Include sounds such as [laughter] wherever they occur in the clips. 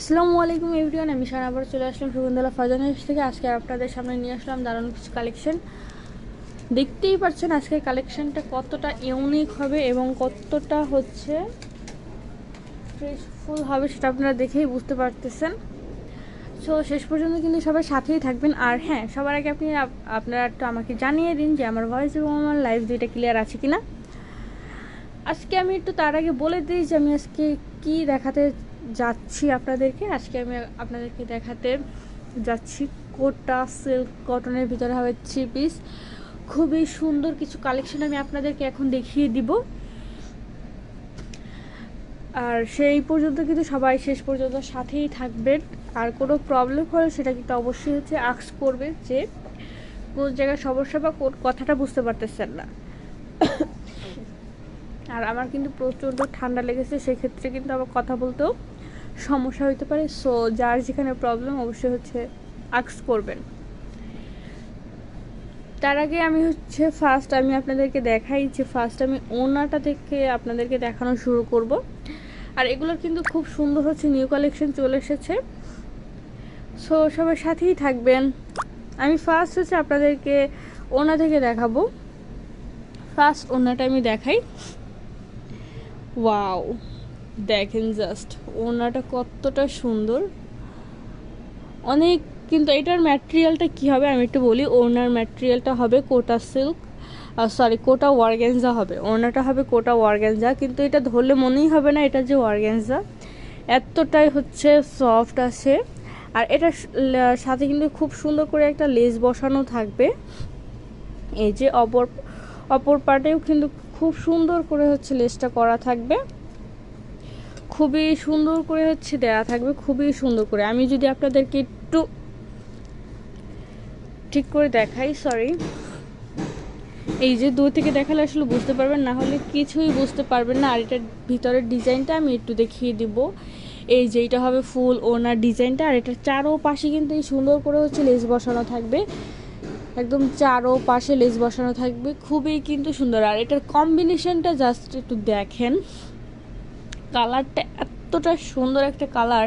আসসালামু আলাইকুম এভরিওয়ান, আমি সারা আবার চলে আসলাম সুগন্ধলা ফাজান হাউস থেকে। আজকে আপনাদের সামনে নিয়ে আসলাম দারুণ কিছু কালেকশন দেখতেই পাচ্ছেন আজকে কালেকশনটা কতটা ইউনিক হবে এবং কতটা হচ্ছে ফ্রেশফুল হবে সেটা আপনারা দেখেই বুঝতে পারতেছেন। সো শেষ পর্যন্ত কিন্তু সবাই সাথেই থাকবেন। আর হ্যাঁ সবার আগে আপনি আপনারা একটু আমাকে জানিয়ে দিন যে আমার ভয়েস এবং আমার লাইফ দুইটা ক্লিয়ার আছে কিনা। আজকে আমি একটু তার আগে বলে দিই যে আমি আজকে কি দেখাতে যাচ্ছি আপনাদেরকে। আজকে আমি আপনাদেরকে দেখাতে যাচ্ছি কোটা সিল্ক কটনের ভিতরে হবে থ্রি পিস খুবই সুন্দর কিছু কালেকশন আমি আপনাদেরকে এখন দেখিয়ে দিব। আর সেই পর্যন্ত কিন্তু সবাই শেষ পর্যন্ত সাথেই থাকবেন। আর কোনো প্রবলেম হলে সেটা কিন্তু অবশ্যই হচ্ছে আক্স করবে যে কোন জায়গায় সমস্যা বা কোন কথাটা বুঝতে পারতেছেন না। আর আমার কিন্তু প্রচণ্ড ঠান্ডা লেগেছে, সেক্ষেত্রে কিন্তু আমার কথা বলতেও সমস্যা হতে পারে সো যার যেখানে প্রবলেম অবশ্যই হচ্ছে আক্স করবেন। তার আগে আমি হচ্ছে ফার্স্ট আমি আপনাদেরকে দেখাই যে ফার্স্ট আমি ওনাটা থেকে আপনাদেরকে দেখানো শুরু করব। আর এগুলোর কিন্তু খুব সুন্দর হচ্ছে নিউ কালেকশন চলে এসেছে। সো সবার সাথেই থাকবেন। আমি ফার্স্ট হচ্ছে আপনাদেরকে ওনা থেকে দেখাবো। ফার্স্ট ওনাটা আমি দেখাই। ওয়াও দেখেন জাস্ট ওনাটা কতটা সুন্দর। অনেক কিন্তু এটার ম্যাটেরিয়ালটা কি হবে? আমি একটু বলি ওনার ম্যাটেরিয়ালটা হবে কোটা সিল্ক সরি কোটা ওয়ারগেনজা হবে। ওনাটা হবে কোটা ওয়ারগেনজা কিন্তু এটা ধরলে মনেই হবে না এটা যে ওয়ারগেনজা এতটাই হচ্ছে সফট আছে। আর এটার সাথে কিন্তু খুব সুন্দর করে একটা লেস বসানো থাকবে। এই যে অপর অপর পার্টেও কিন্তু খুব সুন্দর করে হচ্ছে লেসটা করা থাকবে। খুবই সুন্দর করে হচ্ছে দেয়া থাকবে, খুবই সুন্দর করে। আমি যদি আপনাদেরকে একটু ঠিক করে দেখাই সরি এই যে দূর থেকে দেখালে আসলে বুঝতে পারবেন, না হলে কিছুই বুঝতে পারবেন না। আর এটার ভিতরের ডিজাইনটা আমি একটু দেখিয়ে দিব। এই যে এটা হবে ফুল ওনার ডিজাইনটা, আর এটার চারো পাশে কিন্তু এই সুন্দর করে হচ্ছে লেস বসানো থাকবে। একদম চারো পাশে লেস বসানো থাকবে, খুবই কিন্তু সুন্দর। আর এটার কম্বিনেশনটা জাস্ট একটু দেখেন। কালারটা এতটা সুন্দর একটা কালার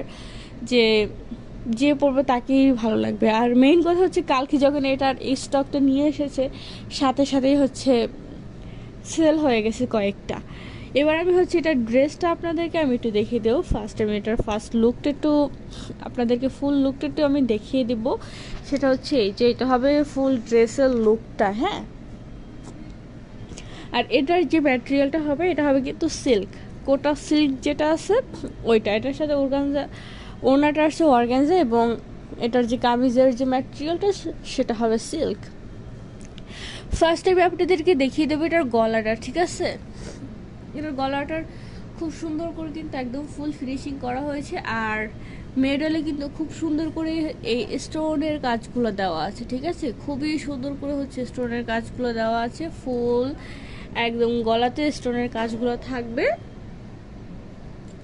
যে যে পড়বে তাকেই ভালো লাগবে। আর মেইন কথা হচ্ছে কালকে যখন এটার এই স্টকটা নিয়ে এসেছে, সাথে সাথেই হচ্ছে সেল হয়ে গেছে কয়েকটা। এবার আমি হচ্ছে এটার ড্রেসটা আপনাদেরকে আমি একটু দেখিয়ে দেবো। ফার্স্ট আমি এটার ফার্স্ট লুকটা একটু আপনাদেরকে ফুল লুকটা একটু আমি দেখিয়ে দেবো। সেটা হচ্ছে এই যে এটা হবে ফুল ড্রেসের লুকটা হ্যাঁ? আর এটার যে ম্যাটেরিয়ালটা হবে, এটা হবে কিন্তু সিল্ক কোটা সিল্ক যেটা আছে, ওইটা, এটার সাথে অর্গানজা, ওনাটা আসছে অর্গানজা এবং এটার যে কামিজের যে ম্যাটেরিয়ালটা সেটা হবে সিল্ক। ফার্স্ট আমি আপনাদেরকে দেখিয়ে দেবো এটার গলাটা, ঠিক আছে? এটার গলাটার খুব সুন্দর করে কিন্তু একদম ফুল ফিনিশিং করা হয়েছে আর মেডেলে কিন্তু খুব সুন্দর করে এই স্টোনের কাজগুলো দেওয়া আছে, ঠিক আছে? খুবই সুন্দর করে হচ্ছে স্টোনের কাজগুলো দেওয়া আছে ফুল একদম গলাতে স্টোনের কাজগুলো থাকবে।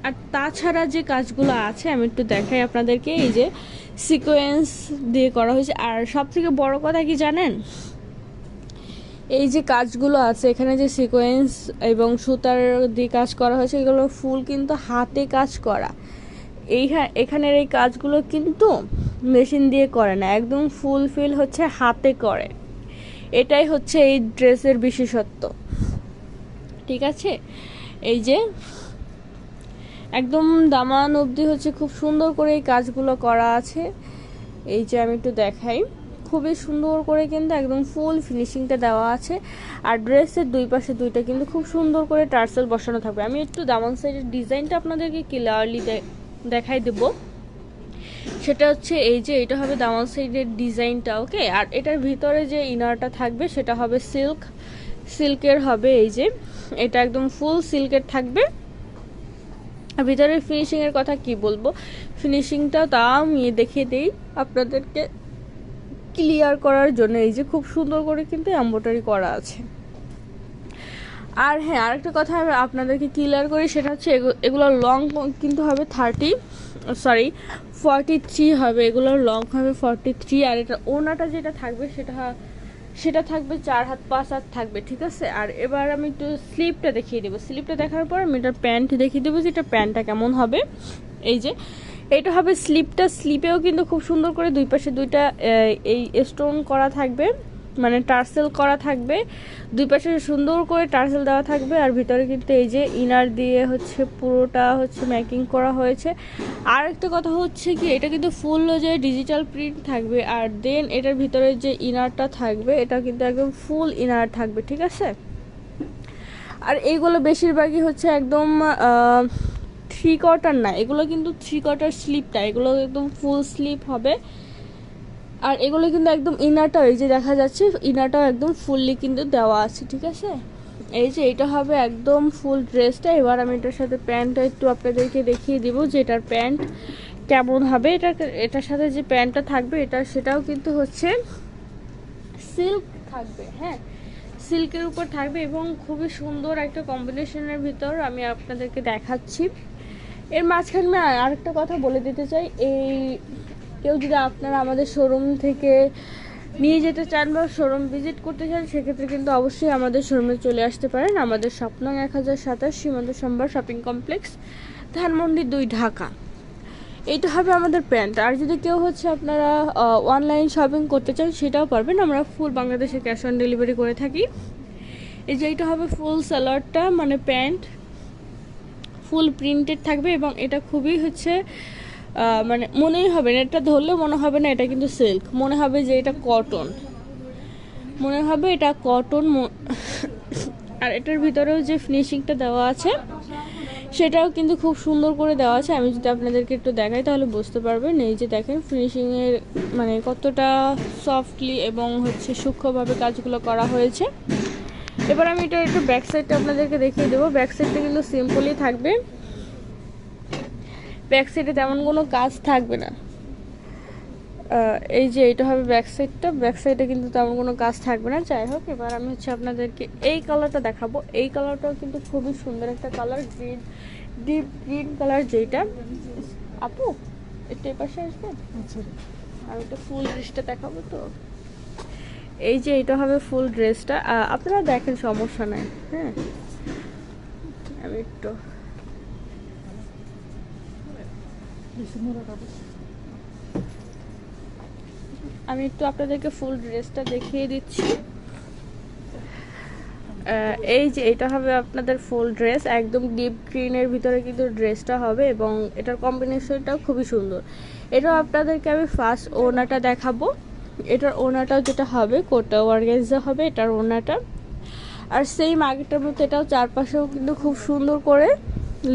আর তাছাড়া যে কাজগুলো আছে, আমি একটু দেখাই আপনাদেরকে। এই যে সিকোয়েন্স দিয়ে করা হয়েছে। আর সব থেকে বড় কথা কি জানেন? এই যে কাজগুলো আছে, এখানে যে সিকোয়েন্স এবং সুতার দিয়ে কাজ করা হয়েছে, এগুলো ফুল কিন্তু হাতে কাজ করা। এই এখানের এই কাজগুলো কিন্তু মেশিন দিয়ে করে না, একদম ফুল ফিল হচ্ছে হাতে করে। এটাই হচ্ছে এই ড্রেসের বিশেষত্ব। ঠিক আছে? এই যে একদম দামান অবধি হচ্ছে খুব সুন্দর করে এই কাজগুলো করা আছে। এই যে আমি একটু দেখাই। খুবই সুন্দর করে কিন্তু একদম ফুল ফিনিশিংটা দেওয়া আছে। আর ড্রেসের দুই পাশে দুইটা কিন্তু খুব সুন্দর করে টার্সেল বসানো থাকবে। আমি একটু দামান সাইডের ডিজাইনটা আপনাদেরকে ক্লিয়ারলি দেখাই দেব। সেটা হচ্ছে এই যে এটা হবে দামান সাইডের ডিজাইনটা ওকে আর এটার ভিতরে যে ইনারটা থাকবে সেটা হবে সিল্ক সিল্কের হবে এই যে, এটা একদম ফুল সিল্কের থাকবে। আর ভিতরের ফিনিশিংয়ের কথা কি বলব? ফিনিশিংটা তা আমি দেখিয়ে দিই আপনাদেরকে ক্লিয়ার করার জন্য। এই যে খুব সুন্দর করে কিন্তু এম্ব্রয়ডারি করা আছে। আর হ্যাঁ আরেকটা কথা আপনাদেরকে ক্লিয়ার করি, সেটা হচ্ছে এগুলো লং কিন্তু হবে থার্টি সরি ফর্টি থ্রি হবে। এগুলোর লং হবে ফর্টি থ্রি আর এটা ওনাটা যেটা থাকবে সেটা সেটা থাকবে চার হাত, পাঁচ হাত থাকবে, ঠিক আছে? আর এবার আমি একটু স্লিপটা দেখিয়ে দেবো। স্লিপটা দেখার পর আমি এটার প্যান্ট দেখিয়ে দেবো যে এটা প্যান্টটা কেমন হবে। এই যে, এটা হবে স্লিপটা। স্লিপেও কিন্তু খুব সুন্দর করে দুই পাশে দুইটা এই স্টোন করা থাকবে। মানে টার্সেল করা থাকবে, দুই পাশে সুন্দর করে টার্সেল দেওয়া থাকবে, আর ভিতরে কিন্তু এই যে ইনার দিয়ে হচ্ছে পুরোটা হচ্ছে ম্যাকিং করা হয়েছে। আর একটা কথা হচ্ছে কি, এটা কিন্তু ফুল যে ডিজিটাল প্রিন্ট থাকবে, আর দেন এটার ভিতরে যে ইনারটা থাকবে, এটা কিন্তু একদম ফুল ইনার থাকবে, ঠিক আছে? আর এইগুলো বেশিরভাগই হচ্ছে একদম থ্রি কোয়ার্টার না, এগুলো কিন্তু থ্রি কোয়ার্টার স্লিপটা এগুলো একদম ফুল স্লিপ হবে। আর এগুলো কিন্তু একদম ইনারটাও এই যে দেখা যাচ্ছে ইনারটাও একদম ফুললি কিন্তু দেওয়া আছে, ঠিক আছে? এই যে এটা হবে একদম ফুল ড্রেসটা এবার আমি এটার সাথে প্যান্টটা একটু আপনাদেরকে দেখিয়ে দিব যে এটার প্যান্ট কেমন হবে। এটা, এটার সাথে যে প্যান্টটা থাকবে, এটা, সেটাও কিন্তু হচ্ছে সিল্ক থাকবে হ্যাঁ? সিল্কের উপর থাকবে এবং খুবই সুন্দর একটা কম্বিনেশনের ভিতর আমি আপনাদেরকে দেখাচ্ছি। এর মাঝখানে আরেকটা কথা বলে দিতে চাই। এই কেউ যদি আপনারা আমাদের শোরুম থেকে নিয়ে যেতে চান বা শোরুম ভিজিট করতে চান, সেক্ষেত্রে কিন্তু অবশ্যই আমাদের শোরুমে চলে আসতে পারেন। আমাদের স্বপ্ন এক হাজার সাতাশ সীমান্ত সম্ভার শপিং কমপ্লেক্স ধানমন্ডি দুই, ঢাকা। এইটা হবে আমাদের প্যান্ট আর যদি কেউ হচ্ছে আপনারা অনলাইন শপিং করতে চান, সেটাও পারবেন। আমরা ফুল বাংলাদেশে ক্যাশ অন ডেলিভারি করে থাকি। এই যে এইটা হবে ফুল সালোয়ারটা মানে প্যান্ট ফুল প্রিন্টেড থাকবে এবং এটা খুবই হচ্ছে মানে মনেই হবে না, এটা ধরলে মনে হবে না, এটা কিন্তু সিল্ক মনে হবে যে এটা কটন মনে হবে এটা কটন [coughs] আর এটার ভিতরেও যে ফিনিশিংটা দেওয়া আছে, সেটাও কিন্তু খুব সুন্দর করে দেওয়া আছে। আমি যদি আপনাদেরকে একটু দেখাই, তাহলে বুঝতে পারবেন। এই যে দেখেন ফিনিশিংয়ের মানে কতটা সফটলি এবং হচ্ছে সূক্ষ্মভাবে কাজগুলো করা হয়েছে। এবার আমি এটা একটু ব্যাক সাইডটা আপনাদেরকে দেখিয়ে দেবো। ব্যাক সাইডটা কিন্তু সিম্পলই থাকবে। ব্যাক সাইডে তেমন কোনো কাজ থাকবে না। এই যে এটা হবে ব্যাক সাইডটা ব্যাক সাইডে কিন্তু তেমন কোনো কাজ থাকবে না। যাই হোক এবার আমি হচ্ছে আপনাদেরকে এই কালারটা দেখাবো। এই কালারটাও কিন্তু খুবই সুন্দর একটা colour green deep green colour যেটা আপু একটু এ পাশে আসবেন আর ওটা ফুল ড্রেসটা দেখাবো তো। এই যে এটা হবে ফুল ড্রেসটা। আপনারা দেখেন সমস্যা নাই হ্যাঁ? আমি একটু আমি একটু আপনাদেরকে ফুল ড্রেসটা দেখিয়ে দিচ্ছি। এই যে এটা হবে আপনাদের ফুল ড্রেস একদম ডিপ গ্রিনের ভিতরে কিন্তু ড্রেসটা হবে এবং এটার কম্বিনেশনটাও খুবই সুন্দর। এটাও আপনাদেরকে আমি ফার্স্ট ওনাটা দেখাবো। এটার ওনাটাও যেটা হবে কোটা ওয়ারগেজা হবে এটার ওনাটা আর সেম আগেরটার মতো এটাও চারপাশেও কিন্তু খুব সুন্দর করে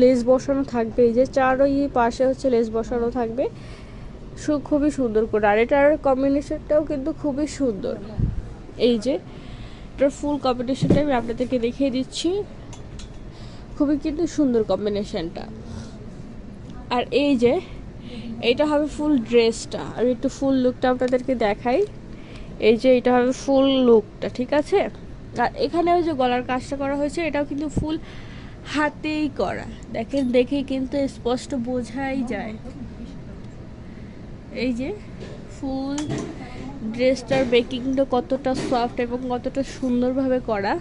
লেস বসানো থাকবে। এই যে চারোই পাশে হচ্ছে লেস বসানো থাকবে। খুবই সুন্দর করে। আর এটার কম্বিনেশনটাও কিন্তু খুবই সুন্দর। এই যে, এটার ফুল কম্বিনেশনটা আমি আপনাদেরকে দেখিয়ে দিচ্ছি। খুবই কিন্তু সুন্দর কম্বিনেশনটা আর এই যে এইটা হবে ফুল ড্রেসটা আমি একটু ফুল লুকটা আপনাদেরকে দেখাই। এই যে, এটা হবে ফুল লুকটা ঠিক আছে? আর এখানেও যে গলার কাজটা করা হয়েছে, এটাও কিন্তু ফুল হাতেই করা। দেখেন দেখে কিন্তু স্পষ্ট বোঝাই যায়। এই যে, ফুল ড্রেসটার বেকিংটা কতটা সফট এবং কতটা সুন্দরভাবে করা।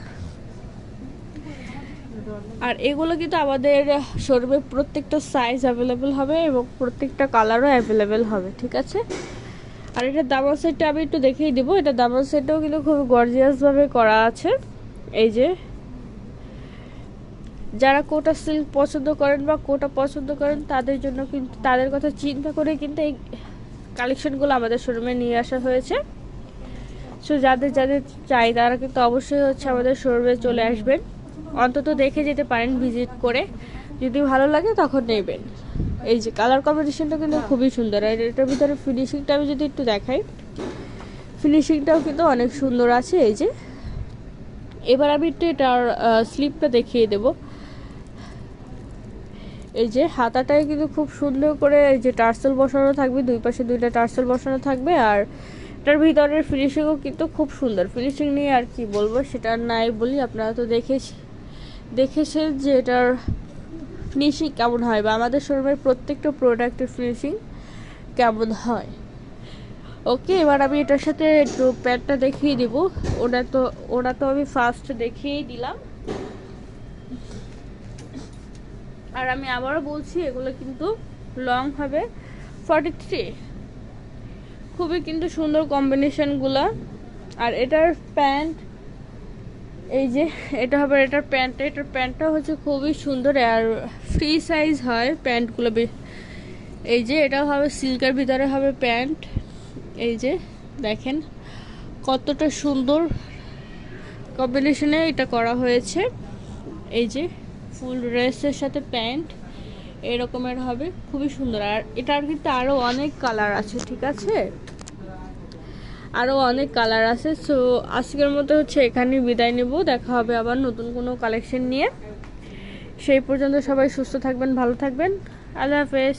আর এগুলো কিন্তু আমাদের শোরুমে প্রত্যেকটা সাইজ অ্যাভেলেবেল হবে এবং প্রত্যেকটা কালারও অ্যাভেলেবেল হবে, ঠিক আছে? আর এটা দামাল সেটটা আমি একটু দেখিয়ে দিব। এটা দামাল সেটটাও কিন্তু খুব গর্জিয়াসভাবে করা আছে। এই যে যারা কোটা সিল্ক পছন্দ করেন বা কোটা পছন্দ করেন, তাদের জন্য কিন্তু, তাদের কথা চিন্তা করে কিন্তু এই কালেকশনগুলো আমাদের শোরুমে নিয়ে আসা হয়েছে। সো যাদের যাদের চাই, তারা কিন্তু অবশ্যই হচ্ছে আমাদের শোরুমে চলে আসবেন। অন্তত দেখে যেতে পারেন ভিজিট করে। যদি ভালো লাগে, তখন নেবেন। এই যে কালার কম্বিনেশনটা কিন্তু খুবই সুন্দর। আর এটার ভিতরে ফিনিশিংটা আমি যদি একটু দেখাই ফিনিশিংটাও কিন্তু অনেক সুন্দর আছে। এই যে, এবার আমি একটু এটার স্লিপটা দেখিয়ে দেবো। এই যে হাতাটায় কিন্তু খুব সুন্দর করে এই যে টার্সেল বসানো থাকবে, দুই পাশে দুইটা টার্সেল বসানো থাকবে আর এটার ভিতরের ফিনিশিংও কিন্তু খুব সুন্দর। ফিনিশিং নিয়ে আর কি বলব সেটা নাই বলি, আপনারা তো দেখেছি, দেখেছেন যে এটার ফিনিশিং কেমন হয় বা আমাদের শোরুমের প্রত্যেকটা প্রোডাক্টের ফিনিশিং কেমন হয়। ওকে এবার আমি এটার সাথে একটু প্যাডটা দেখিয়ে দিব। ওটা তো ওটা তো আমি ফার্স্ট দেখিয়েই দিলাম। আর আমি আবারও বলছি, এগুলো কিন্তু লং হবে। ফর্টি থ্রি খুবই কিন্তু সুন্দর কম্বিনেশনগুলো আর এটার প্যান্ট এই যে, এটা হবে এটার প্যান্টটা এটার প্যান্টটা হচ্ছে খুবই সুন্দর আর ফ্রি সাইজ হয় প্যান্টগুলো এই যে, এটা হবে সিল্কের ভিতরে হবে প্যান্ট এই যে, দেখেন কতটা সুন্দর কম্বিনেশনে এটা করা হয়েছে। এই যে ফুল ড্রেসের সাথে প্যান্ট, এরকমের হবে, খুবই সুন্দর। আর এটার কিন্তু আরও অনেক কালার আছে, ঠিক আছে? আরও অনেক কালার আছে, সো আজকের মতো হচ্ছে এখানেই বিদায় নেব। দেখা হবে আবার নতুন কোনো কালেকশন নিয়ে। সেই পর্যন্ত সবাই সুস্থ থাকবেন, ভালো থাকবেন। আল্লাহ হাফেজ।